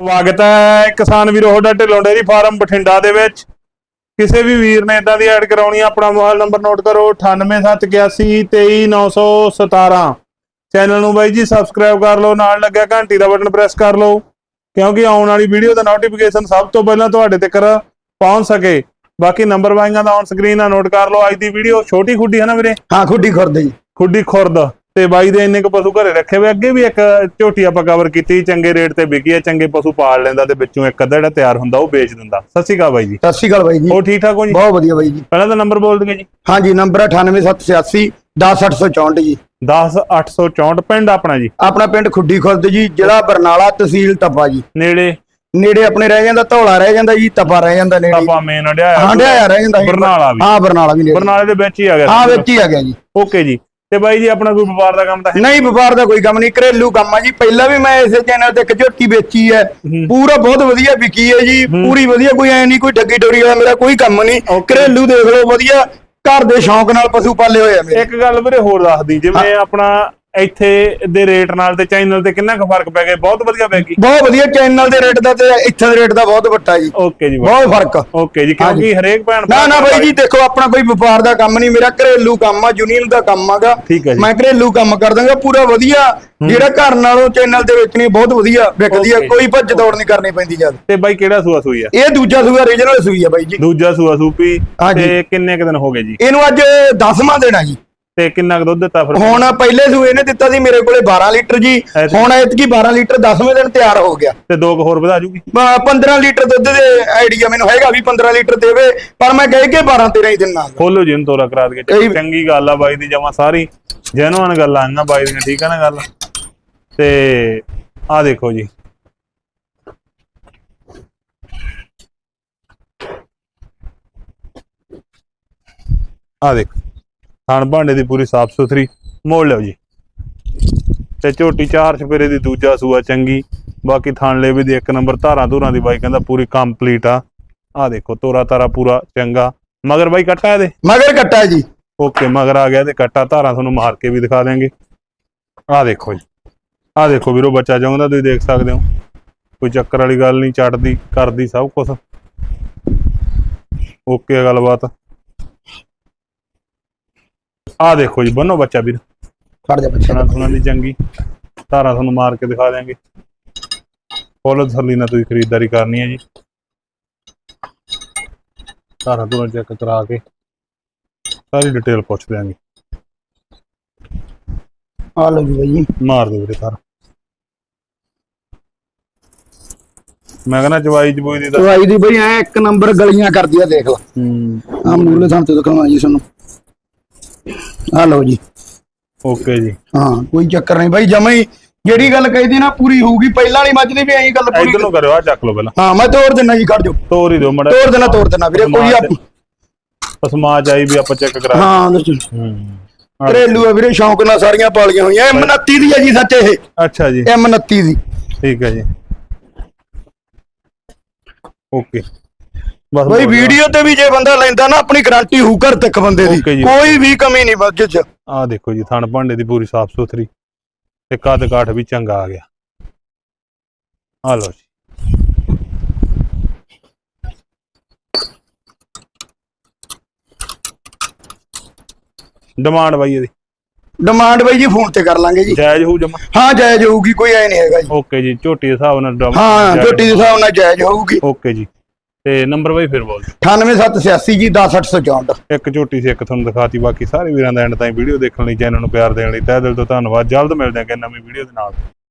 ਸਵਾਗਤ ਹੈ ਕਿਸਾਨ ਵੀਰੋ ਤੁਹਾਡਾ ਢਿੱਲੋਂ ਡੇਅਰੀ ਫਾਰਮ ਬਠਿੰਡਾ ਦੇ ਵਿੱਚ। ਕਿਸੇ ਵੀ ਵੀਰ ਨੇ ਇਦਾਂ ਦੀ ਐਡ ਕਰਾਉਣੀ ਆ ਆਪਣਾ ਮੋਬਾਈਲ ਨੰਬਰ ਨੋਟ ਕਰੋ 9871823917 ਚੈਨਲ ਨੂੰ ਬਾਈ ਜੀ ਸਬਸਕ੍ਰਾਈਬ ਕਰ ਲਓ ਨਾਲ ਲੱਗਿਆ ਘੰਟੀ ਦਾ ਬਟਨ ਪ੍ਰੈਸ ਕਰ ਲਓ ਕਿਉਂਕਿ ਆਉਣ ਵਾਲੀ ਵੀਡੀਓ ਦਾ ਨੋਟੀਫਿਕੇਸ਼ਨ ਸਭ ਤੋਂ ਪਹਿਲਾਂ ਤੁਹਾਡੇ ਤੱਕ ਪਹੁੰਚ ਸਕੇ। ਬਾਕੀ ਨੰਬਰ ਵਾਈਆਂ ਦਾ ਔਨ ਸਕਰੀਨ ਆ ਨੋਟ ਕਰ ਲਓ ਅੱਜ ਦੀ ਵੀਡੀਓ ਛੋਟੀ ਖੁੱਡੀ ਹੈ ਨਾ ਵੀਰੇ? ਹਾਂ ਖੁੱਡੀ ਖੁਰਦ ਜੀ। ਖੁੱਡੀ ਖੁਰਦ। ਤੇ ਬਾਈ ਦੇ ਇੰਨੇ ਕੁ ਪਸ਼ੂ ਘਰੇ ਰੱਖੇ ਹੋਏ ਅੱਗੇ ਵੀ ਇੱਕ ਝੋਟੀ ਆਪਾਂ ਕਵਰ ਕੀਤੀ ਚੰਗੇ ਰੇਟ ਤੇ ਵਿਕੀ ਹੈ ਚੰਗੇ ਪਸ਼ੂ ਪਾਲ ਲੈਂਦਾ ਤੇ ਵਿੱਚੋਂ ਇੱਕ ਅੱਧਾ ਜਿਹੜਾ ਤਿਆਰ ਹੁੰਦਾ ਉਹ ਵੇਚ ਦਿੰਦਾ। ਸਤਿ ਸ਼੍ਰੀ ਅਕਾਲ ਬਾਈ ਜੀ। ਸਤਿ ਸ਼੍ਰੀ ਅਕਾਲ ਬਾਈ ਜੀ। ਉਹ ਠੀਕ ਠਾਕ ਹੋ ਜੀ? ਬਹੁਤ ਵਧੀਆ ਬਾਈ ਜੀ। ਪਹਿਲਾਂ ਤਾਂ ਨੰਬਰ ਬੋਲ ਦਿਓ ਜੀ। ਹਾਂਜੀ ਨੰਬਰ 98786 10864 ਜੀ। 10864 ਪਿੰਡ ਆਪਣਾ ਜੀ? ਆਪਣਾ ਪਿੰਡ ਖੁੱਡੀ ਖੁਰਦ ਜੀ ਜ਼ਿਲ੍ਹਾ ਬਰਨਾਲਾ ਤਹਿਸੀਲ ਤਪਾ ਜੀ। ਨੇੜੇ? ਨੇੜੇ ਆਪਣੇ ਰਹਿ ਜਾਂਦਾ ਧੌਲਾ ਰਹਿ ਜਾਂਦਾ ਜੀ ਤਪਾ ਰਹਿ ਜਾਂਦਾ ਨੇੜੇ। ਆਪਾਂ ਮੇਨ ਅੜਿਆ ਹਾਂ ਡਿਆ ਰਹਿ ਜਾਂਦਾ। ਬਰਨਾਲਾ ਵੀ। ਹਾਂ ਬਰਨਾਲਾ ਵੀ ਨੇੜੇ। ਬਰਨਾਲੇ ਦੇ ਵਿੱਚ ਹੀ ਆ ਗਿਆ ਹਾਂ ਵਿੱਚ ਹੀ ਆ ਗਿਆ ਜੀ। ਓਕੇ ਜੀ। ਤੇ ਬਾਈ ਜੀ ਆਪਣਾ ਕੋਈ ਵਪਾਰ ਦਾ ਕੰਮ ਤਾਂ ਹੈ ਨਹੀਂ ਵਪਾਰ ਦਾ ਕੋਈ ਕੰਮ ਨਹੀਂ ਘਰੇਲੂ ਕੰਮ ਆ ਜੀ। ਪਹਿਲਾਂ ਵੀ ਮੈਂ ਇਸੇ ਚੈਨਲ ਤੇ ਇੱਕ ਝੋਟੀ ਵੇਚੀ ਹੈ। ਪੂਰਾ ਬਹੁਤ ਵਧੀਆ ਵਿਕੀ ਹੈ ਜੀ। ਪੂਰੀ ਵਧੀਆ ਕੋਈ ਐ ਨਹੀਂ ਕੋਈ ਠੱਗੀ ਟੋਰੀ ਵਾਲਾ ਮੇਰਾ ਕੋਈ ਕੰਮ ਨਹੀਂ. ਘਰੇਲੂ ਦੇਖ ਲਓ ਵਧੀਆ। ਘਰ ਦੇ ਸ਼ੌਂਕ ਨਾਲ ਪਸ਼ੂ ਪਾਲੇ ਹੋਏ ਆ ਮੇਰੇ। ਇੱਕ ਗੱਲ ਵੀਰੇ ਹੋਰ ਦੱਸਦੀ ਜਿਵੇਂ ਆਪਣਾ ਇੱਥੇ ਦੇ ਰੇਟ ਨਾਲ ਤੇ ਚੈਨਲ ਤੇ ਕਿੰਨਾ ਕੁ ਫ਼ਰਕ ਪੈ ਗਿਆ? ਬਹੁਤ ਵਧੀਆ ਪੈ ਗਈ। ਬਹੁਤ ਵਧੀਆ ਚੈਨਲ ਦੇ ਰੇਟ ਦਾ ਤੇ ਇੱਥੇ ਦੇ ਰੇਟ ਦਾ ਬਹੁਤ ਵੱਡਾ ਜੀ। ਓਕੇ ਜੀ ਬਹੁਤ ਫ਼ਰਕ। ਓਕੇ ਜੀ ਕਿਉਂਕਿ ਹਰੇਕ ਭੈਣ ਨਾ ਨਾ ਬਾਈ ਜੀ ਦੇਖੋ ਆਪਣਾ ਕੋਈ ਵਪਾਰ ਦਾ ਕੰਮ ਨਹੀਂ ਮੇਰਾ ਘਰੇਲੂ ਕੰਮ ਆ ਯੂਨੀਅਨ ਦਾ ਕੰਮ ਆਗਾ। ਮੈਂ ਘਰੇਲੂ ਕੰਮ ਕਰ ਦਾਂਗਾ ਪੂਰਾ ਵਧੀਆ। ਜਿਹੜਾ ਘਰ ਨਾਲੋਂ ਚੈਨਲ ਦੇ ਵਿੱਚ ਨਹੀਂ ਬਹੁਤ ਵਧੀਆ ਵਿਕਦੀ ਆ. ਕੋਈ ਭੱਜ ਦੌੜ ਨਹੀਂ ਕਰਨੀ ਪੈਂਦੀ ਜਦ ਤੇ ਬਾਈ ਕਿਹੜਾ ਸੂਆ ਸੂਈ ਆ? ਇਹ ਦੂਜਾ ਸੂਆ ਰੀਜਨਲ ਸੂਈ ਆ ਬਾਈ ਜੀ। ਦੂਜਾ ਸੂਆ ਸੂਪੀ। ਤੇ ਕਿੰਨੇ ਕੁ ਦਿਨ ਹੋ ਗਏ ਜੀ? ਇਹਨੂੰ ਅੱਜ 10ਵਾਂ ਦੇਣਾ ਜੀ। ਤੇ ਕਿੰਨਾ ਕੁ ਦੁੱਧ ਦਿੱਤਾ ਫਿਰ ਹੁਣ ਪਹਿਲੇ ਸੂਏ ਨੇ ਦਿੱਤਾ ਸੀ ਮੇਰੇ ਕੋਲੇ 12 ਲੀਟਰ ਜੀ? ਹੁਣ ਐਤਕੀ 12 ਲੀਟਰ 10ਵੇਂ ਦਿਨ ਤਿਆਰ ਹੋ ਗਿਆ। ਤੇ ਦੋ ਕੁ ਹੋਰ ਵਧਾ ਜੂਗੀ? ਬ- 15 ਲੀਟਰ ਦੁੱਧ ਦੇ ਆਈਡੀਆ ਮੈਨੂੰ ਹੈਗਾ ਵੀ 15 ਲੀਟਰ ਦੇਵੇ ਪਰ ਮੈਂ ਕਹਿ ਕੇ 12 13 ਹੀ ਦਿਨਾ ਖੋਲੋ ਜੀ ਇਹਨੂੰ ਤੋਰਾ ਕਰਾ ਦੇ ਚੰਗੀ ਗੱਲ ਆ ਬਾਈ ਦੀ ਜਮਾ ਸਾਰੀ। ਜੈਨੂਅਨ ਗੱਲਾਂ ਇਹਨਾਂ ਬਾਈ ਦੀਆਂ ਠੀਕ ਆ ਨਾ ਗੱਲ? ਤੇ ਆ ਦੇਖੋ ਜੀ। ਆ ਦੇਖੋ। ਥਣ ਭਾਂਡੇ ਦੀ ਪੂਰੀ ਸਾਫ਼ ਸੁਥਰੀ ਮੋੜ ਲਿਓ ਜੀ। ਤੇ ਝੋਟੀ ਚਾਰ ਛਪੇਰੇ ਦੀ ਦੂਜਾ ਸੂਆ ਚੰਗੀ ਬਾਕੀ ਥਣ ਲੇਵੇ ਦੀ ਇੱਕ ਨੰਬਰ ਧਾਰਾਂ ਧੂਰਾਂ ਦੀ ਬਾਈ ਕਹਿੰਦਾ ਪੂਰੀ ਕੰਪਲੀਟ ਆ। ਆ ਦੇਖੋ ਤੋਰਾ ਤਾਰਾ ਪੂਰਾ ਚੰਗਾ। ਮਗਰ ਬਾਈ ਕੱਟਾ ਇਹਦੇ? ਮਗਰ ਕੱਟਾ ਜੀ। ਓਕੇ ਮਗਰ ਆ ਗਿਆ ਤੇ ਕੱਟਾ ਧਾਰਾਂ ਤੁਹਾਨੂੰ ਮਾਰ ਕੇ ਵੀ ਦਿਖਾ ਦੇਾਂਗੇ ਆਹ ਦੇਖੋ ਜੀ। ਆਹ ਦੇਖੋ ਵੀਰੋ ਬੱਚਾ ਚਾਹੁੰਦਾ ਤੁਸੀਂ ਦੇਖ ਸਕਦੇ ਹੋ। ਕੋਈ ਚੱਕਰ ਵਾਲੀ ਗੱਲ ਨਹੀਂ ਚੜਦੀ ਕਰਦੀ ਸਭ ਕੁਝ ਓਕੇ ਆ ਗੱਲਬਾਤ। ਆਹ ਦੇਖੋ ਜੀ ਬੰਨੋ ਬੱਚਾ ਵੀਰ। ਫੜ ਜਾ ਬੱਚਾ। ਸੁਣਾ ਦੀ ਚੰਗੀ। ਧਾਰਾਂ ਤੁਹਾਨੂੰ ਮਾਰ ਕੇ ਦਿਖਾ ਦਿਆਂਗੇ। ਫੁੱਲ ਥਰਲੀ ਨਾਲ ਤੁਸੀਂ ਖਰੀਦਦਾਰੀ ਕਰਨੀ ਹੈ ਜੀ। ਧਾਰਾਂ ਤੁਹਾਨੂੰ ਚੈੱਕ ਕਰਾ ਕੇ ਸਾਰੀ ਡਿਟੇਲ ਪੁੱਛ ਦਿਆਂਗੇ। ਆ ਲਓ ਜੀ ਬਾਈ ਮਾਰ ਦੇ ਵੀਰੇ ਧਾਰ। ਮੈਂ ਕਹਿੰਦਾ ਜਵਾਈ ਜਬੂਈ ਦੀ ਤਾਂ ਦਵਾਈ ਦੀ ਬਈ ਐ ਇੱਕ ਨੰਬਰ ਗਲੀਆਂ ਕਰਦੀ ਆ ਦੇਖ ਲਾ। ਹੂੰ। ਆ ਮੂਲੇ ਥਾਂ ਤੇ ਦਿਖਾਵਾਂ ਜੀ ਤੁਹਾਨੂੰ। ਆ ਲਓ ਜੀ। ਓਕੇ ਜੀ। ਹਾਂ ਕੋਈ ਚੱਕਰ ਨਹੀਂ ਬਾਈ ਜਮਾ ਹੀ ਜਿਹੜੀ ਗੱਲ ਕਹੀਦੀ ਨਾ ਪੂਰੀ ਹੋਊਗੀ ਪਹਿਲਾਂ ਵਾਲੀ ਮੱਝ ਦੀ ਵੀ ਐਂ ਗੱਲ ਪੂਰੀ ਇਧਰ ਨੂੰ ਕਰਿਓ ਆ ਚੱਕ ਲਓ ਪਹਿਲਾਂ। ਹਾਂ ਮੈਂ ਤੋੜ ਦਿੰਨਾ ਜੀ ਖੜ ਜਾਓ ਤੋਰ ਹੀ ਦਿਓ ਮੜਾ ਤੋੜ ਦੇਣਾ ਤੋੜ ਦੇਣਾ ਵੀਰੇ ਕੋਈ ਆਪ ਸਮਾਜ ਆਈ ਵੀ ਆਪਾਂ ਚੈੱਕ ਕਰਾ ਹਾਂ ਦੱਸੋ ਹੂੰ। ਘਰੇਲੂ ਆ ਵੀਰੇ ਸ਼ੌਂਕ ਨਾਲ ਸਾਰੀਆਂ ਪਾਲੀਆਂ ਹੋਈਆਂ ਐਮ 29 ਦੀ ਆ ਜੀ ਸੱਚ ਇਹ। ਅੱਛਾ ਜੀ। ਐਮ 29 ਦੀ। ਠੀਕ ਹੈ ਜੀ। ਓਕੇ। ਬਸ ਬਈ। ਵੀਡੀਓ ਤੇ ਵੀ ਜੇ ਬੰਦਾ ਲੈਂਦਾ ਨਾ ਆਪਣੀ ਗਾਰੰਟੀ ਹੋਊ ਘਰ ਤੱਕ ਬੰਦੇ ਦੀ। ਜੀ। ਕੋਈ ਵੀ ਕਮੀ ਨਹੀਂ ਮੱਝ 'ਚ। ਆਹ ਦੇਖੋ ਜੀ ਥਣ ਭਾਂਡੇ ਦੀ ਪੂਰੀ ਸਾਫ਼ ਸੁਥਰੀ ਤੇ ਕੱਦ ਕਾਠ ਵੀ ਚੰਗਾ ਆ ਗਿਆ। ਆ ਲਓ ਜੀ। ਡਿਮਾਂਡ ਬਾਈ ਇਹਦੀ। ਡਿਮਾਂਡ ਬਈ ਜੀ ਫੋਨ ਤੇ ਕਰ ਲਾਂਗੇ ਜੀ। ਜਾਇਜ਼ ਹੋਊ ਜਮਾ? ਹਾਂ ਜਾਇਜ਼ ਹੋਊਗੀ ਕੋਈ ਐ ਨਹੀਂ ਹੈਗਾ ਜੀ। ਓਕੇ ਜੀ ਝੋਟੀ ਦੇ ਹਿਸਾਬ ਨਾਲ ਡਿਮਾਂਡ ਹਾਂ ਝੋਟੀ ਦੇ ਹਿਸਾਬ ਨਾਲ ਜਾਇਜ਼ ਹੋਊਗੀ। ਓਕੇ ਜੀ। ਤੇ ਨੰਬਰ ਬਾਈ ਫਿਰ ਬੋਲ। 98786 ਜੀ 10864 ਇੱਕ ਝੋਟੀ ਸੀ ਇੱਕ ਤੁਹਾਨੂੰ ਦਿਖਾਤੀ ਬਾਕੀ ਸਾਰੇ ਵੀਰਾਂ ਦਾ ਐਂਡ ਤਾਈਂ ਵੀਡੀਓ ਦੇਖਣ ਲਈ ਚੈਨਲ ਨੂੰ ਪਿਆਰ ਦੇਣ ਲਈ ਤਹਿ ਦਿਲ ਤੋਂ ਧੰਨਵਾਦ। ਜਲਦ ਮਿਲਦੇ ਹਾਂ ਕਿ ਨਵੀਂ ਵੀਡੀਓ ਦੇ ਨਾਲ।